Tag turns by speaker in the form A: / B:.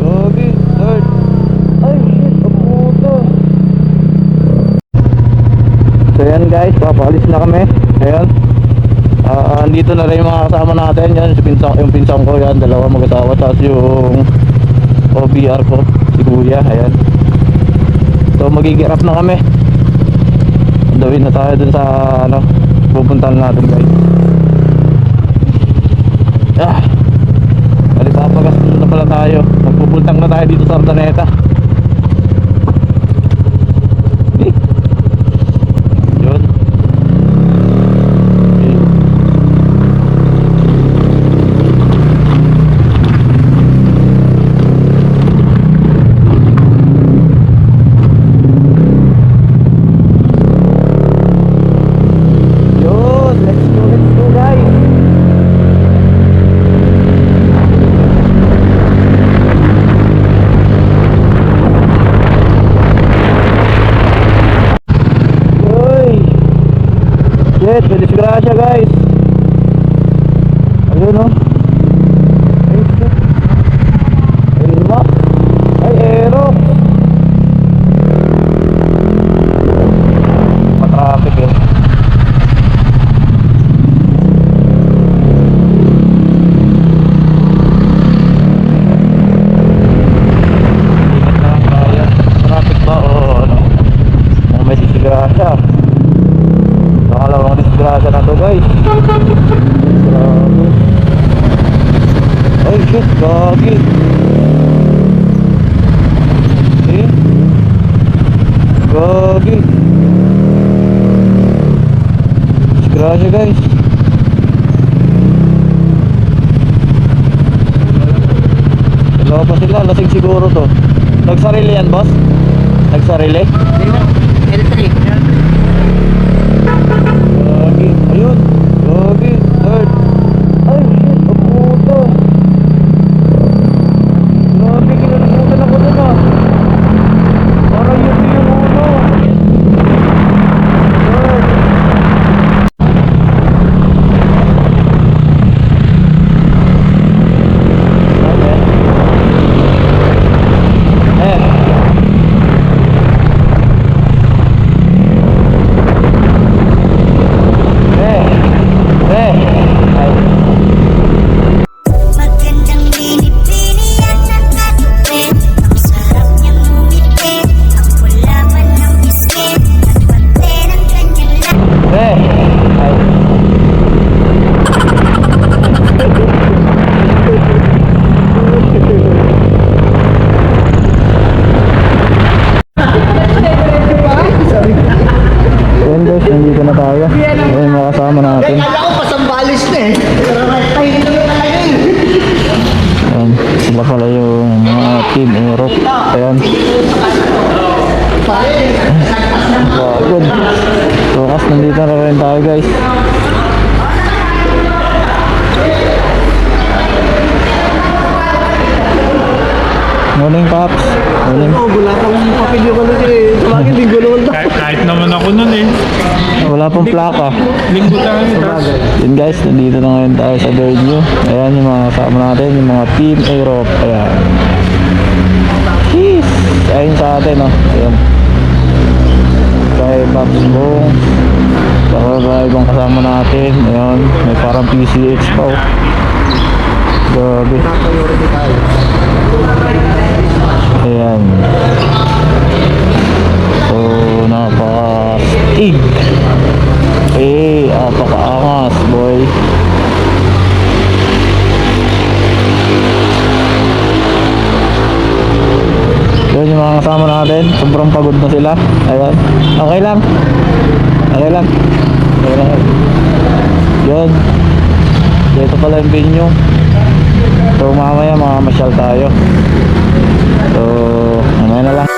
A: Gogi. Third. Ay, shit. Yan guys, papalis na kami. Ayan. Ah, andito na rin yung mga kasama natin. Yan, si pinsang, yung pinsang ko yan, dalawa mag-asawa. Tapos yung OBR ko, si Kuya. Ayan. So magigirap na kami. Dawin na tayo dun sa ano, pupuntahan natin guys. Ah. Pala tayo. Magpupuntang na tayo dito sa Ardaneta. Eh. Yun. Eh. Yun, let's go, let's go guys. Uy! Shit, may disgrasya guys. Ayun oh. Ay, shit. Ayun ba? Ay, aero. Matraffic eh. Ingat na lang tayo. Traffic ba o ano? Kung may disgrasya. Nakalawang disgrasya na to guys. Grabe. Ay shit, gagi. Eh? Gagi. Disgrasya guys. Dalawa pa sila, lasing siguro to. Nagsarili yan boss? Nagsarili?
B: L3.
A: Ayan mga kasama natin.
B: Kaya ako pasambalis na eh. Ay, hindi na tayo eh.
A: Ayan, sila pala yung mga team Europe. Ayan. Good. So, kas nandito na rin tayo guys. Morning, Pops. Morning.
B: Oh, wala kang papilyo ko nun eh. Sa akin, linggo naman to.
C: Kahit, kahit naman ako nun eh.
A: Wala pong plaka.
C: Linggo tayo.
A: Yun guys, nandito na ngayon tayo sa venue. Ayan yung mga kasama natin, yung mga team Europe. Ayan. Jeez! Ayun sa atin, oh. Ayan. Kay Pops Bong. Saka kay ibang kasama natin. Ayan, may parang PCX pa, oh. Grabe. Ayan. So, napaka-stig. Eh, napaka-angas, boy. Yun yung mga kasama natin. Sobrang pagod na sila. Ayan. Okay lang. Okay lang. Okay lang. Yun. Dito pala yung venue. So mamaya mga masyal tayo. So, mamaya na lang.